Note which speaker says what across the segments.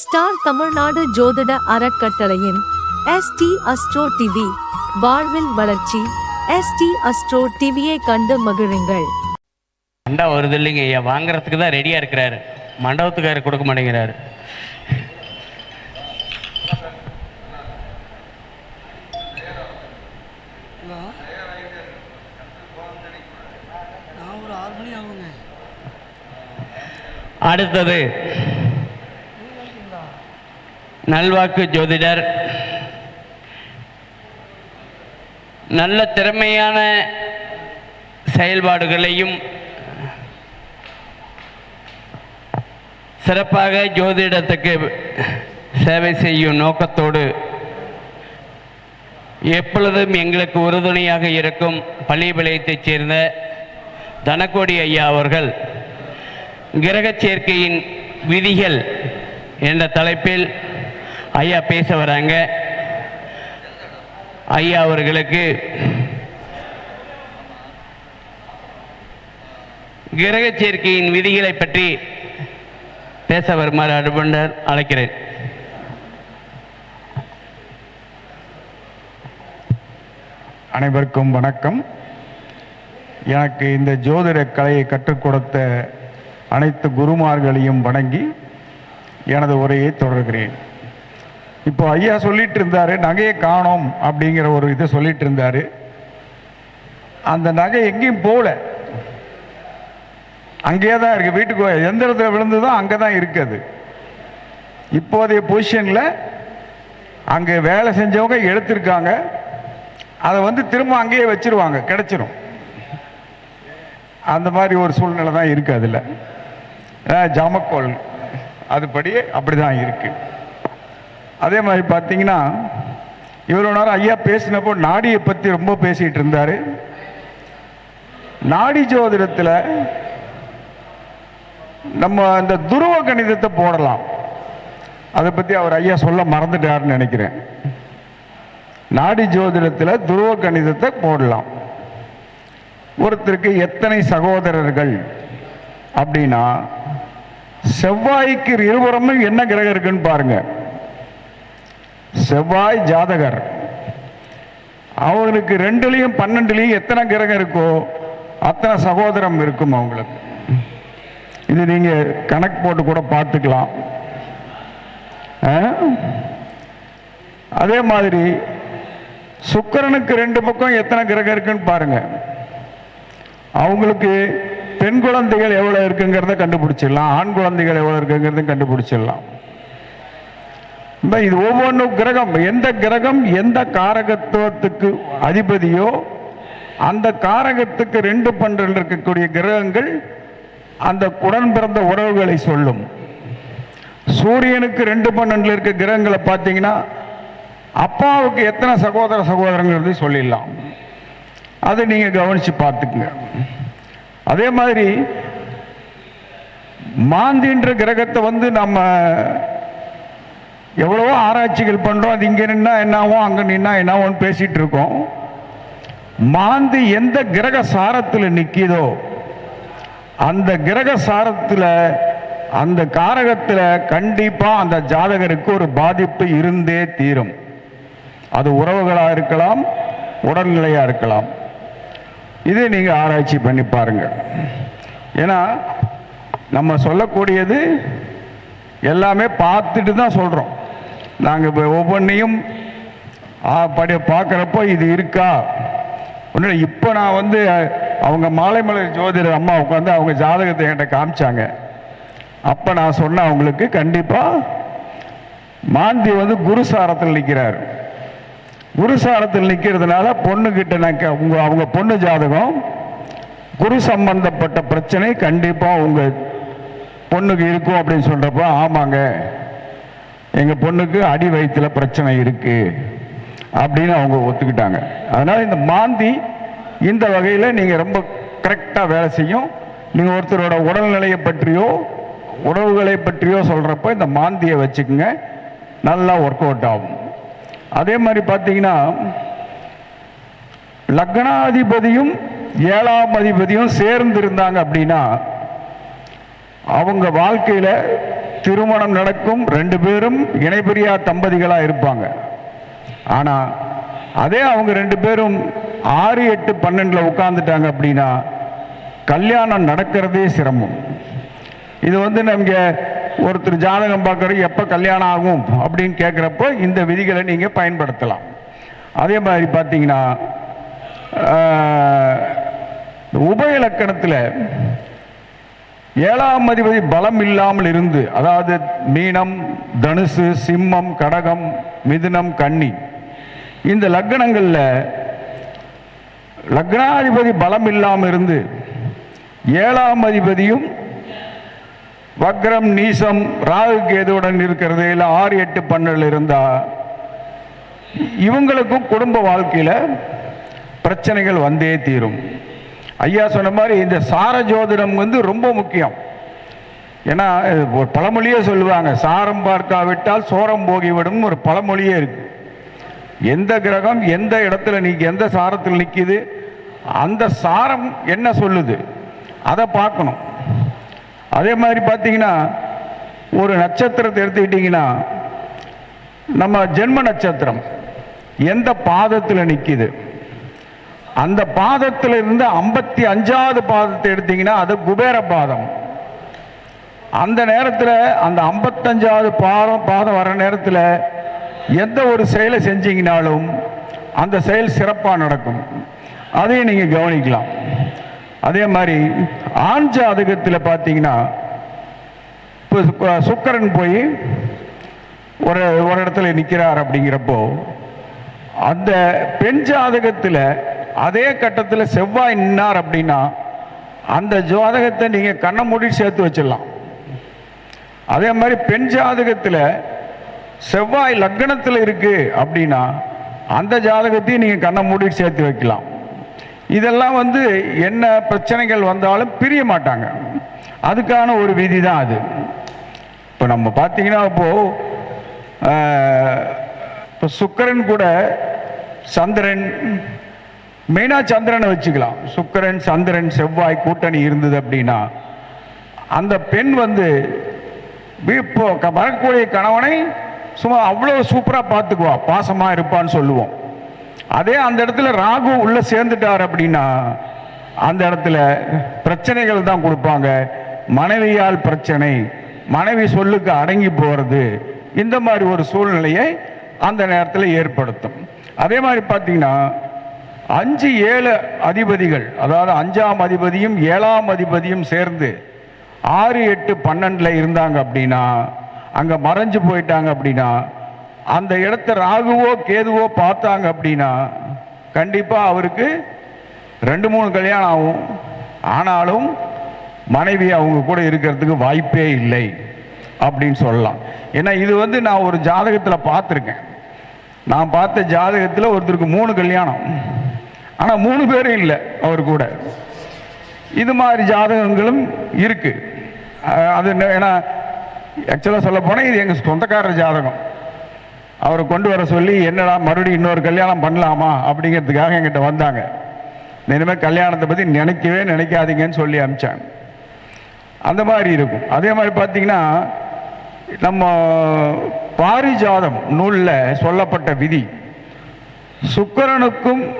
Speaker 1: Star Tamil Nadu ஜோதிட அறக்கட்டளையின் ST astro TV வாழ்வில் வளர்ச்சி. எஸ்டி அஸ்ட்ரோ டிவியை கண்டு மகிழுங்கள்.
Speaker 2: மண்டா வருது இல்லைங்க. ஐயா வாங்குறதுக்கு தான் ரெடியாக இருக்கிறாரு. மண்டபத்துக்காரர் கொடுக்க மாட்டேங்கிறாரு. அடுத்தது. நல்வாக்கு ஜோதிடர் நல்ல திறமையான செயல்பாடுகளையும் சிறப்பாக ஜோதிடத்துக்கு சேவை செய்யும் நோக்கத்தோடு எப்பொழுதும் எங்களுக்கு உறுதுணையாக இருக்கும் பள்ளிபாளையத்தைச் சேர்ந்த தனக்கோடி ஐயா அவர்கள் கிரகச் சேர்க்கையின் விதிகள் என்ற தலைப்பில் ஐயா பேச வராங்க. ஐயா அவர்களுக்கு கிரக சேர்க்கையின் விதிகளை பற்றி பேச வருமாறு அனுபண்டர் அழைக்கிறேன்.
Speaker 3: அனைவருக்கும் வணக்கம். எனக்கு இந்த ஜோதிட கலையை கற்றுக் கொடுத்த அனைத்து குருமார்களையும் வணங்கி எனது உரையை தொடர்கிறேன். இப்போ ஐயா சொல்லிட்டு இருந்தாரு நகையை காணோம் அப்படிங்கிற ஒரு இதை சொல்லிட்டு இருந்தாரு அந்த நகை எங்கேயும் போகல. அங்கேயே தான் இருக்கு வீட்டுக்கு எந்த இடத்துல விழுந்ததோ அங்கே தான் இருக்குது இப்போதைய பொசிஷனில் அங்கே வேலை செஞ்சவங்க எடுத்திருக்காங்க. அதை வந்து திரும்ப அங்கேயே வச்சிருவாங்க கிடச்சிரும். அந்த மாதிரி ஒரு சூழ்நிலை தான் இருக்குது அதில். ஜாமக்கோல் அதுபடி அப்படி தான் இருக்குது அதே மாதிரி பார்த்தீங்கன்னா இவ்வளோ நேரம் ஐயா பேசினப்போ நாடியை பற்றி ரொம்ப பேசிகிட்டு இருந்தார். நாடி ஜோதிடத்தில் நம்ம அந்த துருவ கணிதத்தை போடலாம். அதை பற்றி அவர் ஐயா சொல்ல மறந்துட்டார்னு நினைக்கிறேன். நாடி ஜோதிடத்தில் துருவ கணிதத்தை போடலாம். ஒருத்தருக்கு எத்தனை சகோதரர்கள் அப்படின்னா செவ்வாய்க்கு இருபுறமும் என்ன கிரகம் இருக்குன்னு பாருங்கள் செவ்வாய் ஜாதகர். அவங்களுக்கு ரெண்டுலேயும் பன்னெண்டுலேயும் எத்தனை கிரகம் இருக்கோ அத்தனை சகோதரம் இருக்கும் அவங்களுக்கு. இது நீங்கள் கணக்கு போட்டு கூட பார்த்துக்கலாம். ஆ? அதே மாதிரி சுக்கிரனுக்கு ரெண்டு பக்கம் எத்தனை கிரகம் இருக்குன்னு பாருங்க. அவங்களுக்கு பெண் குழந்தைகள் எவ்வளோ இருக்குங்கிறத கண்டுபிடிச்சிடலாம் ஆண் குழந்தைகள் எவ்வளோ இருக்குங்கிறத கண்டுபிடிச்சிடலாம். இது ஒவ்வொன்றும் கிரகம். எந்த கிரகம் எந்த காரகத்துவத்துக்கு அதிபதியோ அந்த காரகத்துக்கு ரெண்டு பன்றில் இருக்கக்கூடிய கிரகங்கள் அந்த உடன் பிறந்த உறவுகளை சொல்லும். சூரியனுக்கு ரெண்டு பன்னெண்டில் இருக்க கிரகங்களை பார்த்தீங்கன்னா அப்பாவுக்கு எத்தனை சகோதர சகோதரங்கிறது சொல்லிடலாம். அதை நீங்கள் கவனித்து பார்த்துக்குங்க. அதே மாதிரி மாந்தின்ற கிரகத்தை வந்து நம்ம எவ்வளவோ ஆராய்ச்சிகள் பண்ணுறோம் அது இங்கே நின்னா என்னாவும் அங்கே நின்னா என்னாவும் பேசிகிட்டு இருக்கோம். மாந்தி எந்த கிரக சாரத்தில் நிற்கிதோ அந்த கிரக சாரத்தில் அந்த காரகத்தில் கண்டிப்பாக அந்த ஜாதகருக்கு ஒரு பாதிப்பு இருந்தே தீரும். அது உறவுகளாக இருக்கலாம் உடல்நிலையாக இருக்கலாம். இதை நீங்கள் ஆராய்ச்சி பண்ணி பாருங்கள் ஏன்னா நம்ம சொல்லக்கூடியது எல்லாமே பார்த்துட்டு தான் சொல்கிறோம் நாங்கள் இப்போ ஒவ்வொன்றையும் படி பார்க்குறப்போ இது இருக்கா? ஒன்று இப்போ நான் வந்து அவங்க மாலைமலர் ஜோதிடர் அம்மா உட்காந்து அவங்க ஜாதகத்தை என்கிட்ட காமிச்சாங்க. அப்போ நான் சொன்ன அவங்களுக்கு கண்டிப்பாக மாந்தி வந்து குருசாரத்தில் நிற்கிறார் குருசாரத்தில் நிற்கிறதுனால பொண்ணுக்கிட்ட நான் கே- உங்க அவங்க பொண்ணு ஜாதகம் குரு சம்பந்தப்பட்ட பிரச்சனை கண்டிப்பாக உங்கள் பொண்ணுக்கு இருக்கும் அப்படின்னு சொல்கிறப்ப ஆமாங்க. எங்கள் பொண்ணுக்கு அடி வயிற்றில் பிரச்சனை இருக்குது அப்படின்னு அவங்க ஒத்துக்கிட்டாங்க. அதனால் இந்த மாந்தி இந்த வகையில் நீங்கள் ரொம்ப கரெக்டாக வேலை செய்யும். நீங்கள் ஒருத்தரோட உடல்நிலையை பற்றியோ உறவுகளை பற்றியோ சொல்கிறப்ப இந்த மாந்தியை வச்சுக்கோங்க. நல்லா ஒர்க் அவுட் ஆகும். அதே மாதிரி பார்த்தீங்கன்னா லக்னாதிபதியும் ஏழாம் அதிபதியும் சேர்ந்து இருந்தாங்க அப்படின்னா அவங்க வாழ்க்கையில் திருமணம் நடக்கும் ரெண்டு பேரும் இணைபிரியா தம்பதிகளாக இருப்பாங்க. ஆனால் அதே அவங்க ரெண்டு பேரும் ஆறு எட்டு பன்னெண்டில் உட்காந்துட்டாங்க அப்படின்னா கல்யாணம் நடக்கிறதே சிரமம். இது வந்து நமக்கு ஒருத்தர் ஜாதகம் பார்க்குறது எப்போ கல்யாணம் ஆகும் அப்படின்னு கேட்குறப்போ இந்த விதிகளை நீங்கள் பயன்படுத்தலாம். அதே மாதிரி பார்த்தீங்கன்னா உபயலக்கணத்தில் ஏழாம் அதிபதி பலம் இல்லாமல் இருந்து அதாவது மீனம் தனுசு சிம்மம் கடகம் மிதுனம் கன்னி இந்த லக்னங்களில் லக்னாதிபதி பலம் இல்லாமல் இருந்து ஏழாம் அதிபதியும் வக்ரம் நீசம் ராகு கேதுவுடன் இருக்கிறது இல்லை ஆறு எட்டு பன்னெண்டில் இருந்தா இவங்களுக்கும் குடும்ப வாழ்க்கையில் பிரச்சனைகள் வந்தே தீரும். ஐயா சொன்ன மாதிரி இந்த சார ஜோதிடம் வந்து ரொம்ப முக்கியம். ஏன்னா ஒரு பழமொழியே சொல்லுவாங்க சாரம் பார்க்காவிட்டால் சோரம் போகிவிடும் ஒரு பழமொழியே இருக்குது எந்த கிரகம் எந்த இடத்துல நிற்க எந்த சாரத்தில் நிற்கிது அந்த சாரம் என்ன சொல்லுது அதை பார்க்கணும். அதே மாதிரி பார்த்தீங்கன்னா ஒரு நட்சத்திரத்தை எடுத்துக்கிட்டிங்கன்னா நம்ம ஜென்ம நட்சத்திரம் எந்த பாதத்தில் நிற்கிது அந்த பாதத்தில் இருந்து ஐம்பத்தி அஞ்சாவது பாதத்தை எடுத்தீங்கன்னா அது குபேர பாதம். அந்த நேரத்தில் அந்த ஐம்பத்தஞ்சாவது பாதம் பாதம் வர நேரத்தில் எந்த ஒரு செயலை செஞ்சீங்கனாலும் அந்த செயல் சிறப்பாக நடக்கும். அதையும் நீங்கள் கவனிக்கலாம். அதே மாதிரி ஆண் ஜாதகத்தில் பார்த்தீங்கன்னா இப்போ சுக்கரன் போய் ஒரு ஒரு இடத்துல நிற்கிறார் அப்படிங்கிறப்போ அந்த பெண் ஜாதகத்தில் அதே கட்டத்தில் செவ்வாய் நின்னார் அப்படின்னா அந்த ஜாதகத்தை நீங்கள் கண்ணை மூடி சேர்த்து வச்சிடலாம். அதே மாதிரி பெண் ஜாதகத்தில் செவ்வாய் லக்னத்தில் இருக்குது அப்படின்னா அந்த ஜாதகத்தையும் நீங்கள் கண்ணை மூடி சேர்த்து வைக்கலாம். இதெல்லாம் வந்து என்ன பிரச்சனைகள் வந்தாலும் பிரிய மாட்டாங்க. அதுக்கான ஒரு விதி தான் அது. இப்போ நம்ம பார்த்தீங்கன்னா இப்போது இப்போ சுக்கரன் கூட சந்திரன் மெயினாக சந்திரனை வச்சுக்கலாம். சுக்கிரன் சந்திரன் செவ்வாய் கூட்டணி இருந்தது அப்படின்னா அந்த பெண் வந்து இப்போ வரக்கூடிய கணவனை சும்மா அவ்வளோ சூப்பராக பார்த்துக்குவா. பாசமாக இருப்பான்னு சொல்லுவோம். அதே அந்த இடத்துல ராகு உள்ளே சேர்ந்துட்டார் அப்படின்னா அந்த இடத்துல பிரச்சனைகள் தான் கொடுப்பாங்க. மனைவியால் பிரச்சனை மனைவி சொல்லுக்கு அடங்கி போகிறது இந்த மாதிரி ஒரு சூழ்நிலையை அந்த நேரத்தில் ஏற்படுத்தும். அதே மாதிரி பார்த்தீங்கன்னா அஞ்சு ஏழு அதிபதிகள் அதாவது அஞ்சாம் அதிபதியும் ஏழாம் அதிபதியும் சேர்ந்து ஆறு எட்டு பன்னெண்டில் இருந்தாங்க அப்படின்னா அங்கே மறைஞ்சு போயிட்டாங்க அப்படின்னா அந்த இடத்த ராகுவோ கேதுவோ பார்த்தாங்க அப்படின்னா கண்டிப்பாக அவருக்கு ரெண்டு மூணு கல்யாணம் ஆகும். ஆனாலும் மனைவி அவங்க கூட இருக்கிறதுக்கு வாய்ப்பே இல்லை அப்படின்னு சொல்லலாம். ஏன்னா இது வந்து நான் ஒரு ஜாதகத்தில் பார்த்துருக்கேன். நான் பார்த்த ஜாதகத்தில் ஒருத்தருக்கு மூணு கல்யாணம். ஆனால் மூணு பேரும் இல்லை அவர் கூட. இது மாதிரி ஜாதகங்களும் இருக்கு. அது என்ன- ஏன்னா ஆக்சுவலாக சொல்ல போனால் இது எங்கள் சொந்தக்காரர் ஜாதகம். அவரை கொண்டு வர சொல்லி என்னடா மறுபடியும் இன்னொரு கல்யாணம் பண்ணலாமா அப்படிங்கிறதுக்காக என்கிட்ட வந்தாங்க. இனிமேல் கல்யாணத்தை பற்றி நினைக்கவே நினைக்காதீங்கன்னு சொல்லி அமிச்சாங்க. அந்த மாதிரி இருக்கும். அதே மாதிரி பார்த்தீங்கன்னா நம்ம பாரிஜாதம் நூலில் சொல்லப்பட்ட விதி சுக்கிரனுக்கும்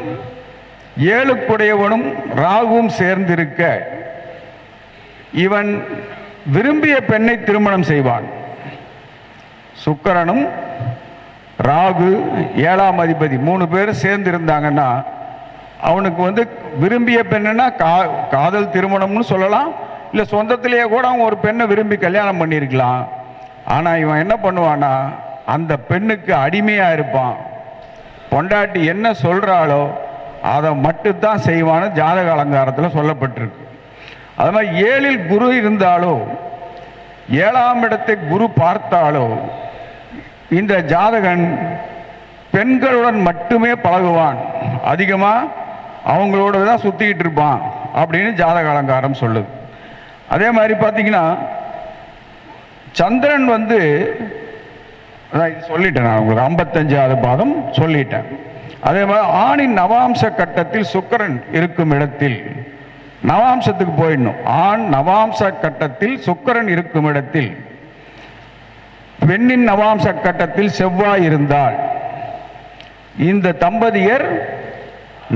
Speaker 3: ஏழுக்குடையவனும் ராகுவும் சேர்ந்திருக்க இவன் விரும்பிய பெண்ணை திருமணம் செய்வான். சுக்கரனும் ராகு ஏழாம் அதிபதி மூணு பேர் சேர்ந்து இருந்தாங்கன்னா அவனுக்கு வந்து விரும்பிய பெண்ணுன்னா கா காதல் திருமணம்னு சொல்லலாம். இல்லை சொந்தத்திலேயே கூட அவன் ஒரு பெண்ணை விரும்பி கல்யாணம் பண்ணியிருக்கலாம். ஆனால் இவன் என்ன பண்ணுவானா அந்த பெண்ணுக்கு அடிமையாக இருப்பான். பொண்டாட்டி என்ன சொல்கிறாளோ அதை மட்டும்தான் செய்வான்னு ஜாதக அலங்காரத்தில் சொல்லப்பட்டிருக்கு. அது மாதிரி ஏழில் குரு இருந்தாலோ ஏழாம் இடத்தை குரு பார்த்தாலோ இந்த ஜாதகன் பெண்களுடன் மட்டுமே பழகுவான். அதிகமாக அவங்களோட தான் சுற்றிக்கிட்டு இருப்பான் அப்படின்னு ஜாதக அலங்காரம் சொல்லுது. அதே மாதிரி பார்த்தீங்கன்னா சந்திரன் வந்து அதான் இது சொல்லிட்டேன் நான் உங்களுக்கு ஐம்பத்தஞ்சாவது பாதம் சொல்லிட்டேன். அதே மாதிரி ஆணின் நவாம்ச கட்டத்தில் சுக்கரன் இருக்கும் இடத்தில் நவாம்சத்துக்கு போயிடணும். ஆண் நவாம்ச கட்டத்தில் சுக்கரன் இருக்கும் இடத்தில் பெண்ணின் நவாம்ச கட்டத்தில் செவ்வாய் இருந்தால் இந்த தம்பதியர்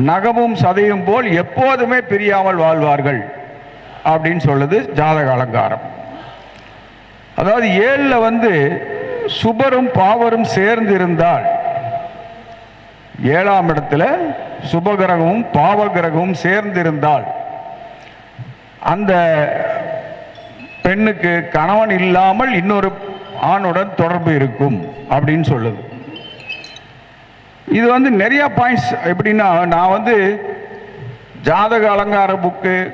Speaker 3: நகமும் சதையும் போல் எப்போதுமே பிரியாமல் வாழ்வார்கள் அப்படின்னு சொல்லுது ஜாதக அலங்காரம். அதாவது ஏழில் வந்து சுபரும் பாவரும் சேர்ந்து இருந்தால் ஏழாம் இடத்துல சுபகிரகமும் பாவகிரகமும் கிரகமும் சேர்ந்திருந்தால் அந்த பெண்ணுக்கு கணவன் இல்லாமல் இன்னொரு ஆணுடன் தொடர்பு இருக்கும் அப்படின்னு சொல்லுது. இது வந்து நிறைய பாயிண்ட்ஸ் எப்படின்னா நான் வந்து ஜாதக அலங்கார புக்கு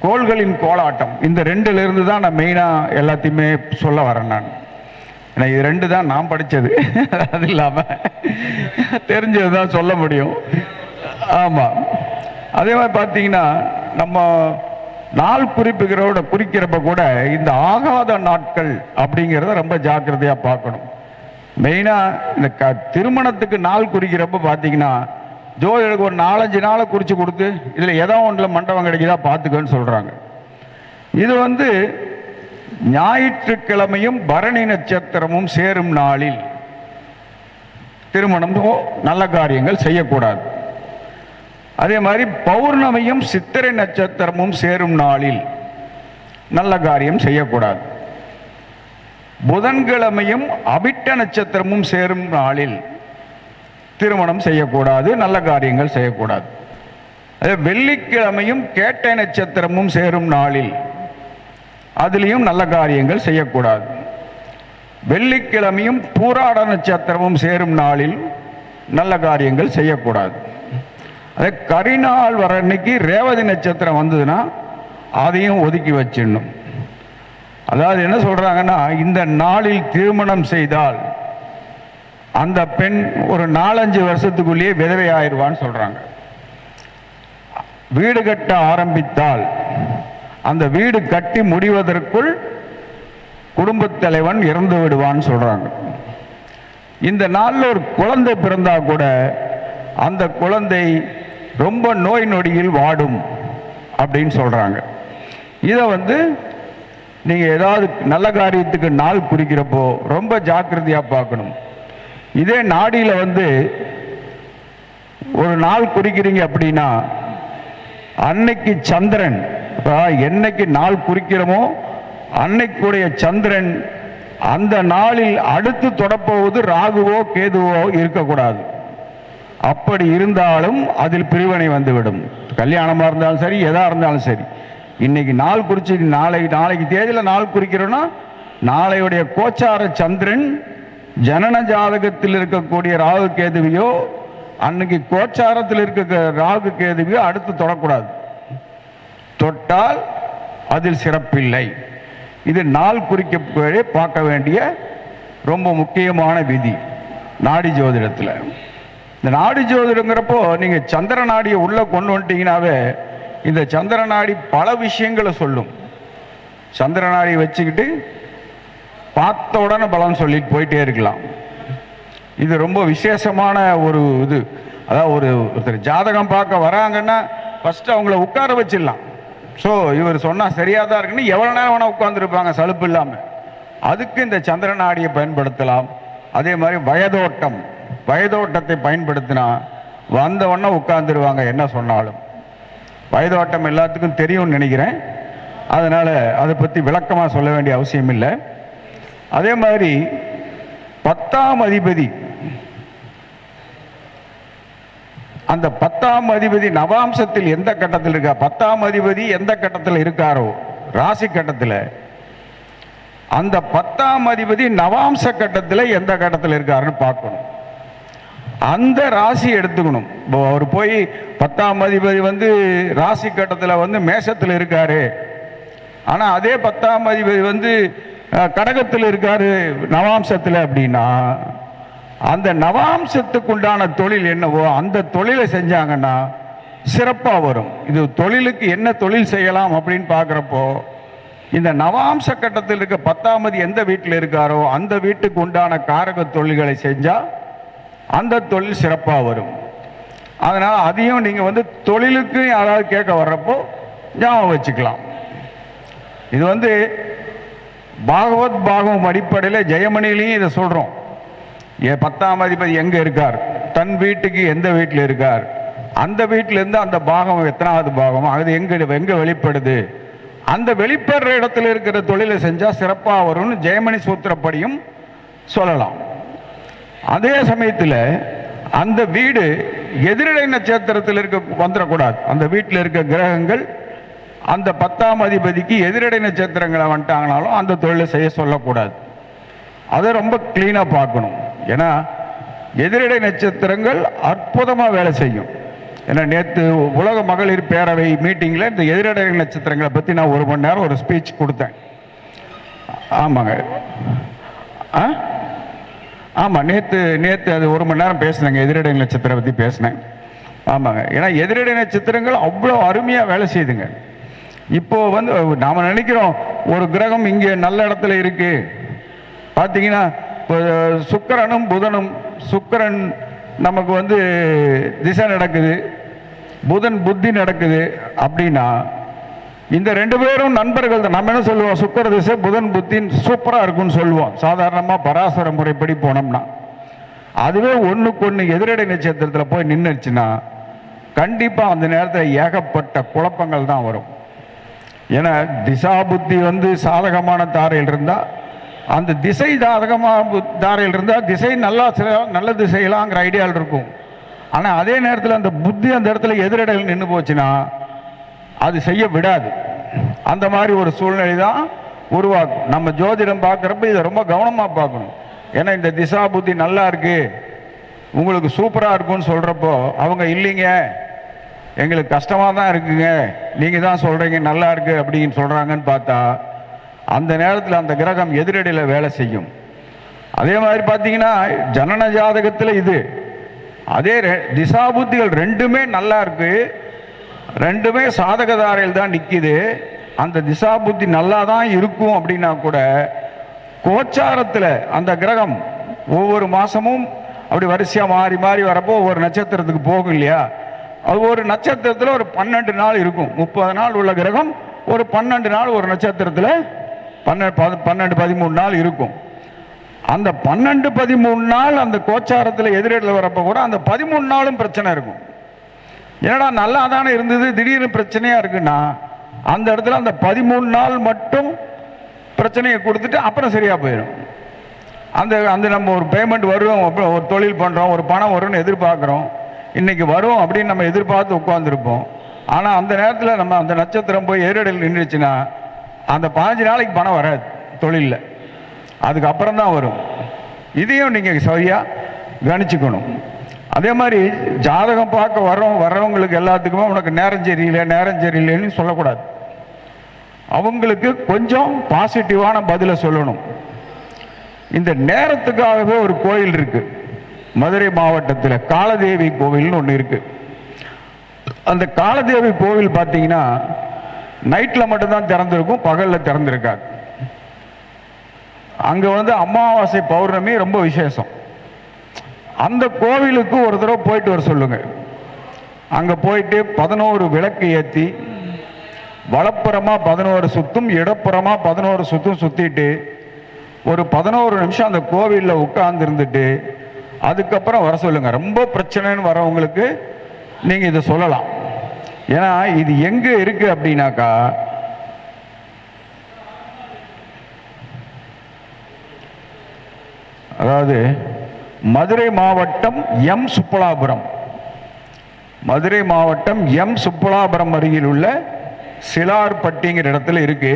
Speaker 3: கோள்களின் கோலாட்டம் இந்த ரெண்டுலேருந்து தான் நான் மெயினாக எல்லாத்தையுமே சொல்ல வரேன் நான். ஏன்னா இது ரெண்டு தான் நான் படித்தது அது இல்லாமல் தெரிஞ்சது தான் சொல்ல முடியும். ஆமாம் அதே மாதிரி பார்த்தீங்கன்னா நம்ம நாள் குறிப்புகிறோட குறிக்கிறப்ப கூட இந்த ஆகாத நாட்கள் அப்படிங்கிறத ரொம்ப ஜாக்கிரதையாக பார்க்கணும். மெயினாக இந்த க திருமணத்துக்கு நாள் குறிக்கிறப்ப பார்த்தீங்கன்னா ஜோதிடருக்கு ஒரு நாலஞ்சு நாளை குறித்து கொடுத்து இதில் ஏதோ ஒன்றில் மண்டபம் கிடைக்குதா பார்த்துக்கன்னு சொல்கிறாங்க இது வந்து ஞாயிற்றுக்கிழமையும் பரணி நட்சத்திரமும் சேரும் நாளில் திருமணம் நல்ல காரியங்கள் செய்யக்கூடாது. அதே மாதிரி பௌர்ணமியும் சித்திரை நட்சத்திரமும் சேரும் நாளில் நல்ல காரியம் செய்யக்கூடாது. புதன்கிழமையும் அபிட்ட நட்சத்திரமும் சேரும் நாளில் திருமணம் செய்யக்கூடாது நல்ல காரியங்கள் செய்யக்கூடாது. அதே வெள்ளிக்கிழமையும் கேட்டை நட்சத்திரமும் சேரும் நாளில் அதுலேயும் நல்ல காரியங்கள் செய்யக்கூடாது. வெள்ளிக்கிழமையும் பூராட நட்சத்திரமும் சேரும் நாளில் நல்ல காரியங்கள் செய்யக்கூடாது. அதே கரிநாள் வர அன்னைக்கு ரேவதி நட்சத்திரம் வந்ததுன்னா அதையும் ஒதுக்கி வச்சிடணும். அதாவது என்ன சொல்கிறாங்கன்னா இந்த நாளில் திருமணம் செய்தால் அந்த பெண் ஒரு நாலஞ்சு வருஷத்துக்குள்ளேயே விதவை ஆயிடுவான்னு சொல்கிறாங்க வீடு கட்ட ஆரம்பித்தால் அந்த வீடு கட்டி முடிவதற்குள் குடும்பத் தலைவன் இறந்து விடுவான்னு சொல்றாங்க. இந்த நாளில் ஒரு குழந்தை பிறந்தா கூட அந்த குழந்தை ரொம்ப நோய் நொடியில் வாடும் அப்படின்னு சொல்றாங்க. இதை வந்து நீங்க ஏதாவது நல்ல காரியத்துக்கு நாள் குறிக்கிறப்போ ரொம்ப ஜாக்கிரதையா பார்க்கணும். இதே நாடியில் வந்து ஒரு நாள் குறிக்கிறீங்க அப்படின்னா அன்னைக்கு சந்திரன் என்னைக்கு நாள் குறிக்கிறோமோ அன்னைக்குடைய சந்திரன் அந்த நாளில் அடுத்து தொடப்போவது ராகுவோ கேதுவோ இருக்கக்கூடாது. அப்படி இருந்தாலும் அதில் பிரிவினை வந்துவிடும். கல்யாணமாக இருந்தாலும் சரி எதா இருந்தாலும் சரி. இன்னைக்கு நாள் குறிச்சு நாளை நாளைக்கு தேதியில் நாள் குறிக்கிறோன்னா நாளையுடைய கோச்சார சந்திரன் ஜனன ஜாதகத்தில் இருக்கக்கூடிய ராகு கேதுவையோ அன்னைக்கு கோச்சாரத்தில் இருக்க ராகு கேதுவையோ அடுத்து தொடக்கூடாது. தொட்டால் அதில் சிறப்பில்லை. இது நாள் குறிக்க பார்க்க வேண்டிய ரொம்ப முக்கியமான விதி. நாடி ஜோதிடத்தில். இந்த நாடி ஜோதிடங்கிறப்போ நீங்கள் சந்திர நாடியை உள்ளே கொண்டு வந்துட்டீங்கனாவே இந்த சந்திர நாடி பல விஷயங்களை சொல்லும். சந்திர நாடியை வச்சுக்கிட்டு பார்த்த உடனே பலன் சொல்லிட்டு போயிட்டே இருக்கலாம். இது ரொம்ப விசேஷமான ஒரு இது. அதாவது ஒரு ஒருத்தர் ஜாதகம் பார்க்க வராங்கன்னா ஃபஸ்ட்டு அவங்கள உட்கார வச்சிடலாம். ஸோ இவர் சொன்னால் சரியாக தான் இருக்குன்னு எவ்வளோ நேரம் வேணால் உட்காந்துருப்பாங்க சலுப்பு இல்லாமல் அதுக்கு இந்த சந்திர நாடியை பயன்படுத்தலாம். அதே மாதிரி வயதோட்டம். வயதோட்டத்தை பயன்படுத்தினா வந்தவொன்னே உட்காந்துருவாங்க என்ன சொன்னாலும். வயதோட்டம் எல்லாத்துக்கும் தெரியும்னு நினைக்கிறேன். அதனால் அதை பற்றி விளக்கமாக சொல்ல வேண்டிய அவசியம் இல்லை. அதே மாதிரி பத்தாம் அதிபதி. அந்த பத்தாம் அதிபதி நவாம்சத்தில் எந்த கட்டத்தில் இருக்கா? பத்தாம் அதிபதி எந்த கட்டத்தில் இருக்காரோ? ராசி கட்டத்தில். அந்த பத்தாம் அதிபதி நவாம்ச கட்டத்தில் எந்த கட்டத்தில் இருக்காருன்னு பார்க்கணும். அந்த ராசி எடுத்துக்கணும். இப்போ அவர் போய் பத்தாம் அதிபதி வந்து ராசி கட்டத்தில் வந்து மேஷத்தில் இருக்காரு. ஆனால் அதே பத்தாம் அதிபதி வந்து கடகத்தில் இருக்காரு நவாம்சத்தில் அப்படின்னா அந்த நவாம்சத்துக்கு உண்டான தொழில் என்னவோ அந்த தொழிலை செஞ்சாங்கன்னா சிறப்பாக வரும். இது தொழிலுக்கு என்ன தொழில் செய்யலாம் அப்படின்னு பார்க்குறப்போ இந்த நவாம்ச கட்டத்தில் இருக்க பத்தாமது எந்த வீட்டில் இருக்காரோ அந்த வீட்டுக்கு உண்டான காரக தொழில்களை செஞ்சால் அந்த தொழில் சிறப்பாக வரும். அதனால் அதையும் நீங்கள் வந்து தொழிலுக்கு யாராவது கேட்க வர்றப்போ ஞாபகம் வச்சுக்கலாம். இது வந்து பாகவத் பாகவம் அடிப்படையில் ஜெயமணிலையும் இதை சொல்கிறோம் ஏ பத்தாம் அதிபதி எங்கே இருக்கார்? தன் வீட்டுக்கு எந்த வீட்டில் இருக்கார்? அந்த வீட்டிலேருந்து அந்த பாகம் எத்தனாவது பாகம் அது எங்கே எங்கே வெளிப்படுது? அந்த வெளிப்படுற இடத்துல இருக்கிற தொழிலை செஞ்சால் சிறப்பாக வரும்னு ஜெயமணி சூத்திரப்படியும் சொல்லலாம். அதே சமயத்தில் அந்த வீடு எதிரடை நட்சத்திரத்தில் இருக்க வந்துடக்கூடாது. அந்த வீட்டில் இருக்க கிரகங்கள் அந்த பத்தாம் அதிபதிக்கு எதிரடை நட்சத்திரங்களை வந்துட்டாங்கனாலும் அந்த தொழிலை செய்ய சொல்லக்கூடாது. அதை ரொம்ப க்ளீனாக பார்க்கணும். ஏன்னா எதிரடை நட்சத்திரங்கள் அற்புதமாக வேலை செய்யும். ஏன்னா நேற்று உலக மகளிர் பேரவை மீட்டிங்கில் இந்த எதிரடை நட்சத்திரங்களை பற்றி நான் ஒரு மணி நேரம் ஒரு ஸ்பீச் கொடுத்தேன். ஆமாங்க. ஆ? ஆமாம் நேற்று நேற்று அது ஒரு மணி நேரம் பேசினேங்க எதிரடை நட்சத்திரம் பற்றி பேசினேன். ஆமாங்க. ஏன்னா எதிரடை நட்சத்திரங்கள் அவ்வளோ அருமையாக வேலை செய்யுதுங்க இப்போ வந்து நாம் நினைக்கிறோம் ஒரு கிரகம் இங்கே நல்ல இடத்துல இருக்கு. பார்த்தீங்கன்னா இப்போ சுக்கரனும் புதனும் சுக்கரன் நமக்கு வந்து திசை நடக்குது புதன் புத்தி நடக்குது அப்படின்னா இந்த ரெண்டு பேரும் நண்பர்கள் தான். நம்ம என்ன சொல்லுவோம்? சுக்கர திசை புதன் புத்தி சூப்பராக இருக்கும்னு சொல்லுவோம். சாதாரணமாக பராசர முறைப்படி போனோம்னா. அதுவே ஒன்றுக்கு ஒன்று எதிரடை நட்சத்திரத்தில் போய் நின்றுச்சுன்னா கண்டிப்பாக அந்த நேரத்தில் ஏகப்பட்ட குழப்பங்கள் தான் வரும். ஏன்னா திசா புத்தி வந்து சாதகமான தாரையில் இருந்தால் அந்த திசை சாதகமாக தாரையில் இருந்தால் திசை நல்லா சில- நல்ல திசையிலாங்கிற ஐடியாவில் இருக்கும். ஆனால் அதே நேரத்தில் அந்த புத்தி அந்த இடத்துல எதிரடையில் நின்று போச்சுன்னா அது செய்ய விடாது. அந்த மாதிரி ஒரு சூழ்நிலை தான் உருவாக்கும். நம்ம ஜோதிடம் பார்க்குறப்ப இதை ரொம்ப கவனமாக பார்க்கணும். ஏன்னா இந்த திசா புத்தி நல்லா இருக்குது உங்களுக்கு சூப்பராக இருக்கும்னு சொல்கிறப்போ அவங்க இல்லைங்க. எங்களுக்கு கஷ்டமாக தான் இருக்குங்க. நீங்கள் தான் சொல்கிறீங்க நல்லா இருக்குது அப்படின்னு சொல்கிறாங்கன்னு பார்த்தா அந்த நேரத்தில் அந்த கிரகம் எதிரடியில் வேலை செய்யும். அதே மாதிரி பார்த்தீங்கன்னா ஜனன ஜாதகத்தில் இது. அதே ரெ- திசா புத்திகள் ரெண்டுமே நல்லா இருக்கு. ரெண்டுமே சாதகதாரையில் தான் நிற்கிது அந்த திசா புத்தி நல்லா தான் இருக்கும் அப்படின்னா கூட கோச்சாரத்தில் அந்த கிரகம் ஒவ்வொரு மாதமும் அப்படி வரிசையாக மாறி மாறி வரப்போ ஒவ்வொரு நட்சத்திரத்துக்கு போகும் இல்லையா? அது ஒரு நட்சத்திரத்தில் ஒரு பன்னெண்டு நாள் இருக்கும். முப்பது நாள் உள்ள கிரகம் ஒரு பன்னெண்டு நாள் ஒரு நட்சத்திரத்தில் பன்னெண்டு பன்னெண்டு பதிமூணு நாள் இருக்கும். அந்த பன்னெண்டு பதிமூணு நாள் அந்த கோச்சாரத்தில் எதிரில் வரப்போ கூட அந்த பதிமூணு நாளும் பிரச்சனை இருக்கும். என்னடா நல்லா தானே இருந்தது திடீர்னு பிரச்சனையாக இருக்குன்னா அந்த இடத்துல அந்த பதிமூணு நாள் மட்டும் பிரச்சனையை கொடுத்துட்டு அப்புறம் சரியாக போயிடும். அந்த அந்த நம்ம ஒரு பேமெண்ட் வரும் அப்புறம் ஒரு தொழில் பண்ணுறோம் ஒரு பணம் வரும்னு எதிர்பார்க்குறோம். இன்னைக்கு வரும் அப்படின்னு நம்ம எதிர்பார்த்து உட்காந்துருப்போம் ஆனால் அந்த நேரத்தில் நம்ம அந்த நட்சத்திரம் போய் ஏரடில் நின்றுச்சுன்னா அந்த பாஞ்சு நாளைக்கு பணம் வராது தொழிலில். அதுக்கப்புறம் தான் வரும். இதையும் நீங்கள் சரியாக கவனிச்சுக்கணும் அதே மாதிரி ஜாதகம் பார்க்க வரோம் வர்றவங்களுக்கு எல்லாத்துக்குமே உனக்கு நேரம் சரியில்லை நேரம் சரியில்லைன்னு சொல்லக்கூடாது. அவங்களுக்கு கொஞ்சம் பாசிட்டிவான பதிலை சொல்லணும். இந்த நேரத்துக்காகவே ஒரு கோயில் இருக்குது மதுரை மாவட்டத்தில் காலதேவி கோவில்னு ஒன்று இருக்குது அந்த காலதேவி கோவில் பார்த்தீங்கன்னா நைட்டில் மட்டும்தான் திறந்துருக்கும் பகலில் திறந்துருக்காது. அங்கே வந்து அமாவாசை பௌர்ணமி ரொம்ப விசேஷம். அந்த கோவிலுக்கு ஒரு தடவை போயிட்டு வர சொல்லுங்கள் அங்கே போயிட்டு பதினோரு விளக்கு ஏற்றி வளப்புறமாக பதினோரு சுத்தும் இடப்புறமாக பதினோரு சுத்தும் சுற்றிட்டு ஒரு பதினோரு நிமிஷம் அந்த கோவிலில் உட்கார்ந்து இருந்துட்டு அதுக்கப்புறம் வர சொல்லுங்க. ரொம்ப பிரச்சனைன்னு வரவங்களுக்கு நீங்க இதை சொல்லலாம். ஏன்னா இது எங்க இருக்கு அப்படின்னாக்கா அதாவது மதுரை மாவட்டம் எம் சுப்பலாபுரம். மதுரை மாவட்டம் எம் சுப்பலாபுரம் அருகில் உள்ள சிலார்பட்டிங்கிற இடத்துல இருக்கு.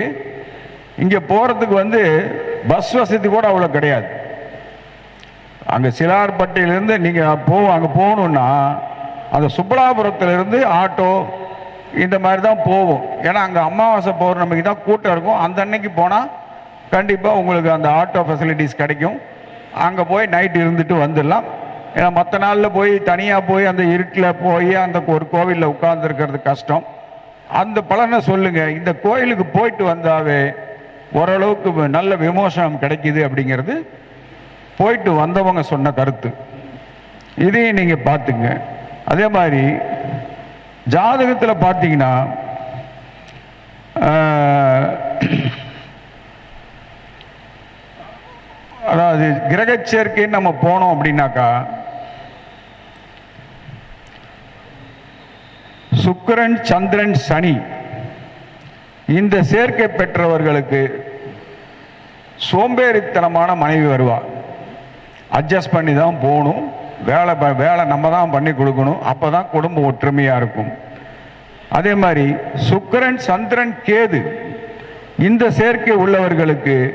Speaker 3: இங்கே போகிறதுக்கு வந்து பஸ் வசதி கூட அவ்வளோ கிடையாது. அங்கே சிலார்பட்டியிலேருந்து நீங்கள் போ அங்கே போகணுன்னா அந்த சுப்பலாபுரத்துலேருந்து ஆட்டோ இந்த மாதிரி தான் போகும் ஏன்னா அங்கே அமாவாசை பௌர்ணமிக்கு தான் கூட்டம் இருக்கும். அந்த அன்னைக்கு போனால் கண்டிப்பாக உங்களுக்கு அந்த ஆட்டோ ஃபெசிலிட்டிஸ் கிடைக்கும். அங்கே போய் நைட் இருந்துட்டு வந்துடலாம். ஏன்னா மற்ற நாளில் போய் தனியாக போய் அந்த இருட்டில் போய் அந்த ஒரு கோவிலில் உட்கார்ந்துருக்கிறது கஷ்டம். அந்த பலனை சொல்லுங்கள் இந்த கோயிலுக்கு போயிட்டு வந்தாவே ஓரளவுக்கு நல்ல விமோசனம் கிடைக்கிது அப்படிங்கிறது போயிட்டு வந்தவங்க சொன்ன கருத்து. இதையும் நீங்கள் பார்த்துங்க. அதே மாதிரி ஜாதகத்தில் பார்த்தீங்கன்னா அதாவது கிரகச் சேர்க்கைன்னு நம்ம போனோம் அப்படின்னாக்கா சுக்கரன் சந்திரன் சனி இந்த சேர்க்கை பெற்றவர்களுக்கு சோம்பேறித்தனமான மனைவி வருவா. அட்ஜஸ்ட் பண்ணி தான் போகணும். வேலை ப- வேலை நம்ம தான் பண்ணி கொடுக்கணும். அப்போ தான் குடும்பம் ஒற்றுமையாக இருக்கும். அதே மாதிரி சுக்கரன் சந்திரன் கேது இந்த சேர்க்கை உள்ளவர்களுக்கு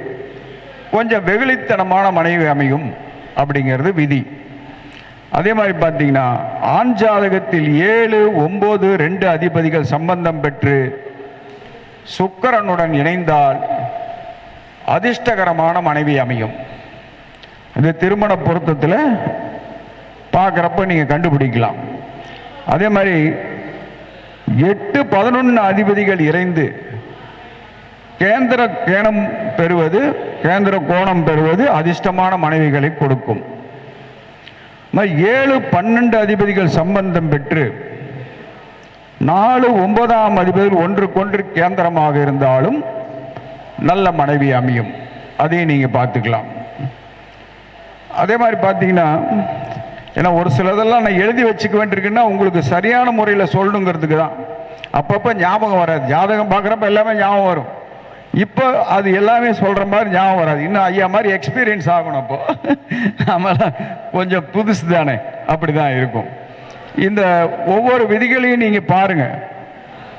Speaker 3: கொஞ்சம் வெகுளித்தனமான மனைவி அமையும் அப்படிங்கிறது விதி. அதே மாதிரி பார்த்தீங்கன்னா ஆண் ஜாதகத்தில் ஏழு ஒம்பது ரெண்டு அதிபதிகள் சம்பந்தம் பெற்று சுக்கிரனுடன் இணைந்தால் அதிர்ஷ்டகரமான மனைவி அமையும். இந்த திருமண பொருத்தத்தில் பார்க்குறப்ப நீங்கள் கண்டுபிடிக்கலாம். அதே மாதிரி எட்டு பதினொன்று அதிபதிகள் இறைந்து கேந்திர கேணம் பெறுவது கேந்திர கோணம் பெறுவது அதிர்ஷ்டமான மனைவிகளை கொடுக்கும். ஏழு பன்னெண்டு அதிபதிகள் சம்பந்தம் பெற்று நாலு ஒன்பதாம் அதிபதிகள் ஒன்றுக்கொன்று கேந்திரமாக இருந்தாலும் நல்ல மனைவி அமையும். அதையும் நீங்கள் பார்த்துக்கலாம். அதே மாதிரி பார்த்தீங்கன்னா ஏன்னா ஒரு சிலதெல்லாம் நான் எழுதி வச்சுக்க வேண்டியிருக்குன்னா உங்களுக்கு சரியான முறையில் சொல்லணுங்கிறதுக்கு தான். அப்பப்போ ஞாபகம் வராது. ஜாதகம் பார்க்குறப்ப எல்லாமே ஞாபகம் வரும். இப்போ அது எல்லாமே சொல்கிற மாதிரி ஞாபகம் வராது. இன்னும் ஐயா மாதிரி எக்ஸ்பீரியன்ஸ் ஆகணும் அப்போ. நம்மளாம் கொஞ்சம் புதுசு தானே. அப்படி தான் இருக்கும். இந்த ஒவ்வொரு விதிகளையும் நீங்கள் பாருங்கள்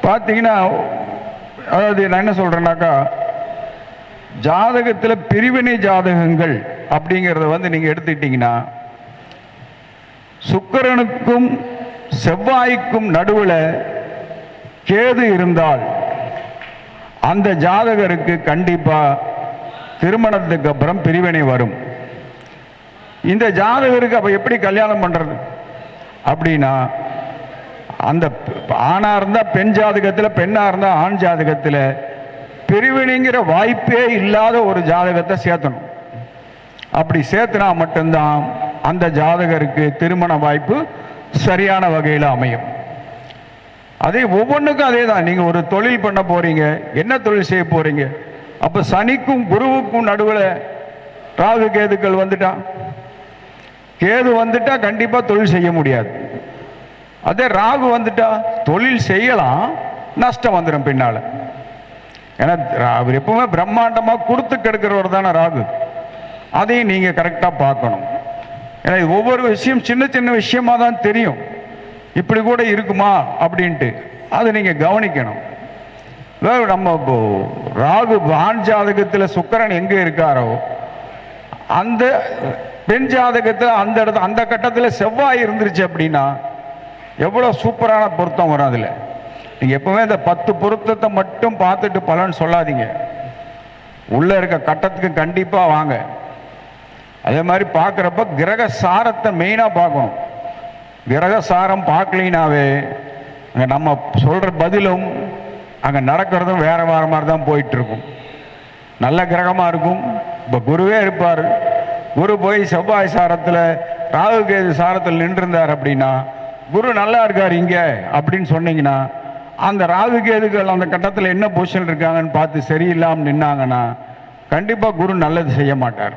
Speaker 3: பார்த்தீங்கன்னா அதாவது நான் என்ன சொல்கிறேன்னாக்கா ஜாதகத்தில் பிரிவினை ஜாதகங்கள் அப்படிங்கிறத வந்து நீங்கள் எடுத்துக்கிட்டிங்கன்னா சுக்கரனுக்கும் செவ்வாய்க்கும் நடுவில் கேது இருந்தால் அந்த ஜாதகருக்கு கண்டிப்பாக திருமணத்துக்கு அப்புறம் பிரிவினை வரும். இந்த ஜாதகருக்கு அப்போ எப்படி கல்யாணம் பண்ணுறது அப்படின்னா அந்த ஆணாக இருந்தால் பெண் ஜாதகத்தில் பெண்ணாக இருந்தால் ஆண் ஜாதகத்தில் பிரிவினைங்கிற வாய்ப்பே இல்லாத ஒரு ஜாதகத்தை சேர்த்தணும். அப்படி சேர்த்துனா மட்டும்தான் அந்த ஜாதகருக்கு திருமண வாய்ப்பு சரியான வகையில் அமையும். அதே ஒவ்வொன்றுக்கும் அதே தான் நீங்கள் ஒரு தொழில் பண்ண போகிறீங்க என்ன தொழில் செய்ய போகிறீங்க அப்போ சனிக்கும் குருவுக்கும் நடுவில் ராகு கேதுக்கள் வந்துட்டான். கேது வந்துட்டா கண்டிப்பாக தொழில் செய்ய முடியாது. அதே ராகு வந்துட்டா தொழில் செய்யலாம் நஷ்டம் வந்துடும் பின்னால். ஏன்னா அவர் எப்பவுமே பிரம்மாண்டமாக கொடுத்து கெடுக்கிறவர் தானே ராகு. அதையும் நீங்கள் கரெக்டாக பார்க்கணும். ஏன்னா இது ஒவ்வொரு விஷயம் சின்ன சின்ன விஷயமா தான் தெரியும். இப்படி கூட இருக்குமா? அப்படின்ட்டு. அதை நீங்கள் கவனிக்கணும். நம்ம இப்போ ராகு ஆண் ஜாதகத்தில் சுக்கரன் எங்கே இருக்காரோ அந்த பெண் ஜாதகத்தில் அந்த இடத்து அந்த கட்டத்தில் செவ்வாய் இருந்துருச்சு அப்படின்னா எவ்வளோ சூப்பரான பொருத்தம் வரும் அதில். நீங்கள் எப்பவுமே இந்த பத்து பொருத்தத்தை மட்டும் பார்த்துட்டு பலன் சொல்லாதீங்க. உள்ளே இருக்க கட்டத்துக்கு கண்டிப்பாக வாங்க. அதே மாதிரி பார்க்குறப்ப கிரக சாரத்தை மெயினாக பார்க்கணும். கிரக சாரம் பார்க்கலினாவே அங்கே நம்ம சொல்கிற பதிலும் அங்கே நடக்கிறதும் வேறு வேறு மாதிரி தான் போயிட்டுருக்கும். நல்ல கிரகமாக இருக்கும். இப்போ குருவே இருப்பார். குரு போய் செவ்வாய் சாரத்தில் ராகு கேது சாரத்தில் நின்றுருந்தார் அப்படின்னா குரு நல்லா இருக்கார் இங்கே அப்படின்னு சொன்னீங்கன்னா அந்த ராகு கேதுகள் அந்த கட்டத்தில் என்ன பொசிஷன் இருக்காங்கன்னு பார்த்து சரியில்லாமல் நின்னாங்கன்னா கண்டிப்பாக குரு நல்லது செய்ய மாட்டார்.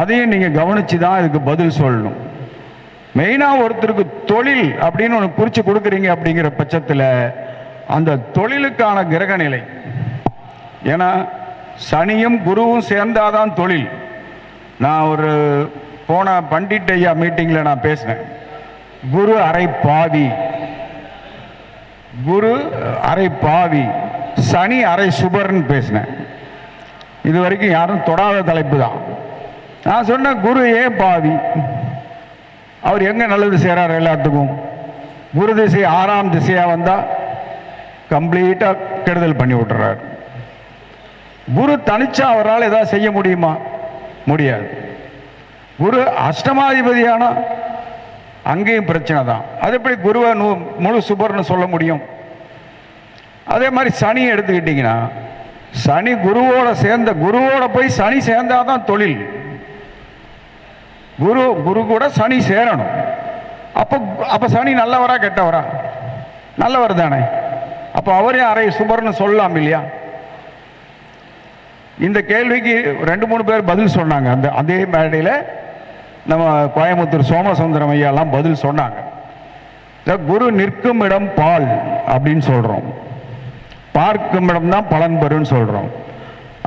Speaker 3: அதையும் நீங்கள் கவனித்து தான் இதுக்கு பதில் சொல்லணும். மெயினாக ஒருத்தருக்கு தொழில் அப்படின்னு ஒன்று குறித்து கொடுக்குறீங்க அப்படிங்கிற பட்சத்தில் அந்த தொழிலுக்கான கிரக நிலை ஏன்னா சனியும் குருவும் சேர்ந்தாதான் தொழில். நான் ஒரு போன பண்டிட் ஐயா மீட்டிங்கில் நான் பேசினேன். குரு அரை பாவி. குரு அரை பாவி. சனி அரை சுபர்னு பேசினேன். இது வரைக்கும் யாரும் தொடாத தலைப்பு தான். நான் சொன்னேன் குரு ஏன் பாவி. அவர் எங்கே நல்லது செய்கிறார் எல்லாத்துக்கும்? குரு திசை ஆறாம் திசையாக வந்தால் கம்ப்ளீட்டாக கெடுதல் பண்ணி விட்டுறார். குரு தனிச்சா அவரால் எதாவது செய்ய முடியுமா? முடியாது. குரு அஷ்டமாதிபதியானா அங்கேயும் பிரச்சனை தான். அது எப்படி குருவை நூ முழு சுபர்னு சொல்ல முடியும்? அதே மாதிரி சனி எடுத்துக்கிட்டிங்கன்னா சனி குருவோட சேர்ந்த குருவோட போய் சனி சேர்ந்தாதான் தொழில். குரு குரு கூட சனி சேரணும். அப்போ அப்போ சனி நல்லவரா கெட்டவரா? நல்லவர் தானே. அப்போ அவரே அரை சுபர்னு சொல்லலாம் இல்லையா? இந்த கேள்விக்கு ரெண்டு மூணு பேர் பதில் சொன்னாங்க. அந்த அதே மேடையில் நம்ம கோயம்புத்தூர் சோமசுந்தரம் ஐயாலாம் பதில் சொன்னாங்க. இந்த குரு நிற்கும் இடம் பால் அப்படின்னு சொல்கிறோம் பார்க்கும் இடம் தான் பலன் பெறும்னு சொல்கிறோம்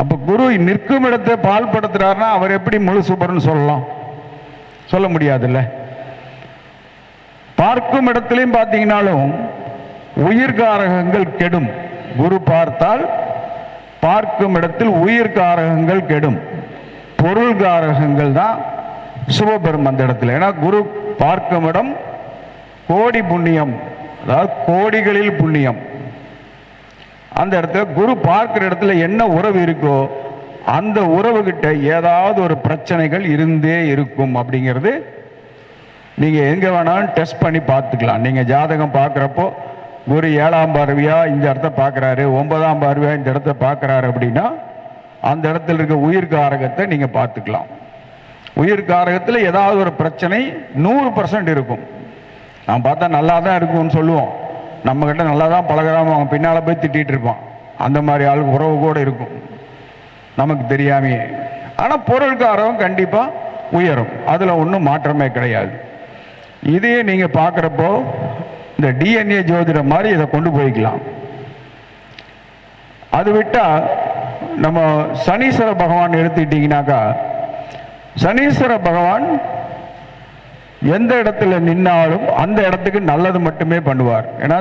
Speaker 3: அப்போ குரு நிற்கும் இடத்தை பால் படுத்துறாருன்னா அவர் எப்படி முழு சூப்பர்னு சொல்லலாம்? சொல்ல முடியாதுல்ல. பார்க்கும் இடத்துலையும் பார்த்தீங்கன்னாலும் உயிர்காரகங்கள் கெடும். குரு பார்த்தால் பார்க்கும் இடத்தில் உயிர்காரகங்கள் கெடும். பொருள்காரகங்கள் தான் சுபபெரும் அந்த இடத்துல. ஏன்னா குரு பார்க்கும் இடம் கோடி புண்ணியம். அதாவது கோடிகளில் புண்ணியம். அந்த இடத்துல குரு பார்க்குற இடத்துல என்ன உறவு இருக்கோ அந்த உறவுகிட்ட ஏதாவது ஒரு பிரச்சனைகள் இருந்தே இருக்கும் அப்படிங்கிறது நீங்கள் எங்கே வேணாலும் டெஸ்ட் பண்ணி பார்த்துக்கலாம். நீங்கள் ஜாதகம் பார்க்குறப்போ குரு ஏழாம் பார்வையா இந்த இடத்த பார்க்குறாரு ஒன்பதாம் பார்வையாக இந்த இடத்த பார்க்குறாரு அப்படின்னா அந்த இடத்துல இருக்க உயிர் காரகத்தை நீங்கள் பார்த்துக்கலாம். உயிர் காரகத்தில் ஏதாவது ஒரு பிரச்சனை நூறு பர்சன்ட் இருக்கும். நான் பார்த்தா நல்லா தான் இருக்கும்னு சொல்லுவோம். நம்மக்கிட்ட நல்லா தான் பழகிறாம அவன் பின்னால் போய் திட்டிகிட்டு இருப்பான். அந்த மாதிரி ஆள் உறவு கூட இருக்கும். நமக்கு தெரியாமையே ஆனால் பொருள்காரம் கண்டிப்பாக உயரும். அதில் ஒன்றும் மாற்றமே கிடையாது. இதையே நீங்கள் பார்க்குறப்போ இந்த டிஎன்ஏ ஜோதிடம் மாதிரி இதை கொண்டு போய்க்கலாம். அது விட்டால் நம்ம சனீஸ்வர பகவான் எடுத்துக்கிட்டிங்கனாக்கா சனீஸ்வர பகவான் எந்த இடத்துல நின்னாலும் அந்த இடத்துக்கு நல்லது மட்டுமே பண்ணுவார். ஏன்னா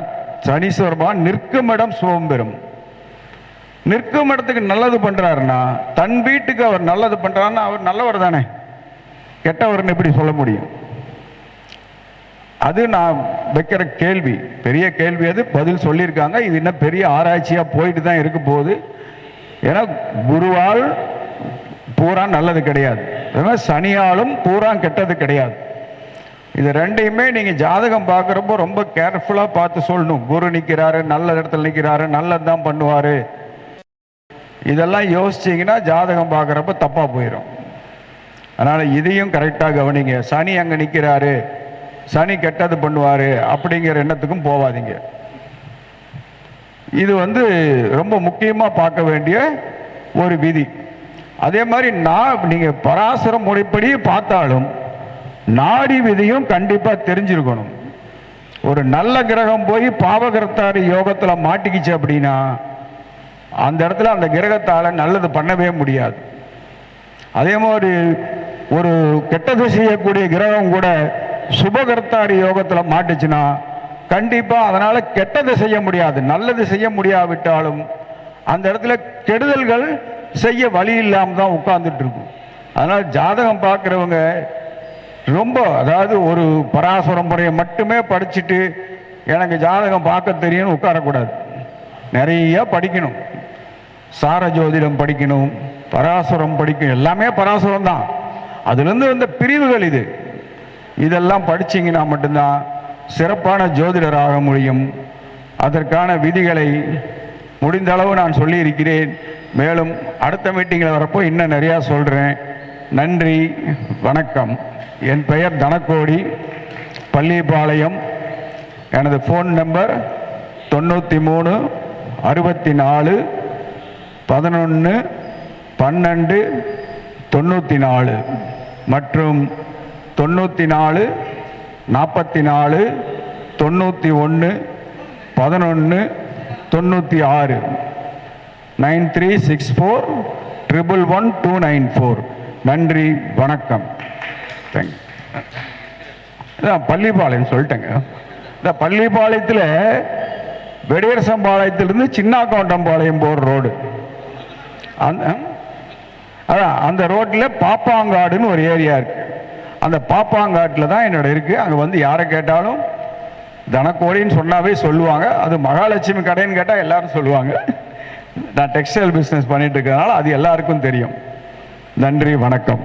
Speaker 3: சனீஸ்வர பகவான் நிற்கும் இடம் சுகம் பெறும் நிற்கும் இடத்துக்கு நல்லது பண்ணுறாருன்னா தன் வீட்டுக்கு அவர் நல்லது பண்ணுறாருன்னா அவர் நல்லவர் தானே. கெட்டவர்னு எப்படி சொல்ல முடியும்? அது நான் வைக்கிற கேள்வி. பெரிய கேள்வி அது. பதில் சொல்லியிருக்காங்க. இது இன்னும் பெரிய ஆராய்ச்சியாக போயிட்டு தான் இருக்க போகுது ஏன்னா குருவால் பூரா நல்லது கிடையாது. அதே சனியாலும் பூரா கெட்டது கிடையாது. இது ரெண்டையுமே நீங்கள் ஜாதகம் பார்க்குறப்போ ரொம்ப கேர்ஃபுல்லாக பார்த்து சொல்லணும். குரு நிற்கிறாரு நல்ல இடத்துல நிற்கிறாரு நல்லது தான் பண்ணுவார். இதெல்லாம் யோசிச்சிங்கன்னா ஜாதகம் பார்க்குறப்ப தப்பாக போயிடும் அதனால் இதையும் கரெக்டாக கவனிங்க. சனி அங்கே நிற்கிறாரு சனி கெட்டது பண்ணுவார் அப்படிங்கிற எண்ணத்துக்கும் போகாதீங்க இது வந்து ரொம்ப முக்கியமாக பார்க்க வேண்டிய ஒரு விதி. அதே மாதிரி நான் நீங்கள் பராசர முறைப்படி பார்த்தாலும் நாடி விதியும் கண்டிப்பாக தெரிஞ்சிருக்கணும். ஒரு நல்ல கிரகம் போய் பாவகிரத்தாரி யோகத்தில் மாட்டிக்கிச்சு அப்படின்னா அந்த இடத்துல அந்த கிரகத்தால் நல்லது பண்ணவே முடியாது. அதே மாதிரி ஒரு கெட்டது செய்யக்கூடிய கிரகம் கூட சுபகர்த்தாரி யோகத்தில் மாட்டுச்சுன்னா கண்டிப்பாக அதனால் கெட்டது செய்ய முடியாது. நல்லது செய்ய முடியாவிட்டாலும் அந்த இடத்துல கெடுதல்கள் செய்ய வழி இல்லாமல் தான் உட்கார்ந்துட்டு இருக்கும் அதனால் ஜாதகம் பார்க்குறவங்க ரொம்ப அதாவது ஒரு பராசுர முறையை மட்டுமே படிச்சுட்டு எனக்கு ஜாதகம் பார்க்க தெரியும்னு உட்காரக்கூடாது. நிறைய படிக்கணும். சார ஜோதிடம் படிக்கணும் பராசுரம் படிக்கணும் எல்லாமே பராசுரம் தான் அதுலேருந்து வந்த பிரிவுகள் இது. இதெல்லாம் படிச்சிங்கன்னா மட்டும்தான் சிறப்பான ஜோதிடர் ஆக முடியும். அதற்கான விதிகளை முடிந்த அளவு நான் சொல்லியிருக்கிறேன். மேலும் அடுத்த மீட்டிங்கில் வரப்போ இன்னும் நிறையா சொல்கிறேன் நன்றி வணக்கம். என் பெயர் தனக்கோடி பள்ளிப்பாளையம். எனது ஃபோன் நம்பர் தொண்ணூற்றி மூணு அறுபத்தி நாலு பதினொன்று பன்னெண்டு தொண்ணூற்றி நாலு மற்றும் தொண்ணூற்றி நாலு நாற்பத்தி நாலு தொண்ணூற்றி ஒன்று பதினொன்று தொண்ணூற்றி ஆறு nine three six four triple one two nine four. நன்றி வணக்கம். தேங்க்யூ இதான் பள்ளிப்பாளையம் சொல்லிட்டேங்க. இந்த பள்ளிப்பாளையத்தில் வெடியரசம்பாளையத்திலிருந்து சின்னாக்கவுண்டம்பாளையம் போகிற ரோடு. அதான் அந்த ரோட்டில் பாப்பாங்காடுன்னு ஒரு ஏரியா இருக்குது அந்த பாப்பாங்காட்டில் தான் என்னோட இருக்குது அங்கே வந்து யாரை கேட்டாலும் தனக்கோடின்னு சொன்னாவே சொல்லுவாங்க. அது மகாலட்சுமி கடைன்னு கேட்டால் எல்லாரும் சொல்லுவாங்க. நான் டெக்ஸ்டைல் பிஸ்னஸ் பண்ணிட்டு இருக்கிறதுனால அது எல்லாருக்கும் தெரியும். நன்றி வணக்கம்.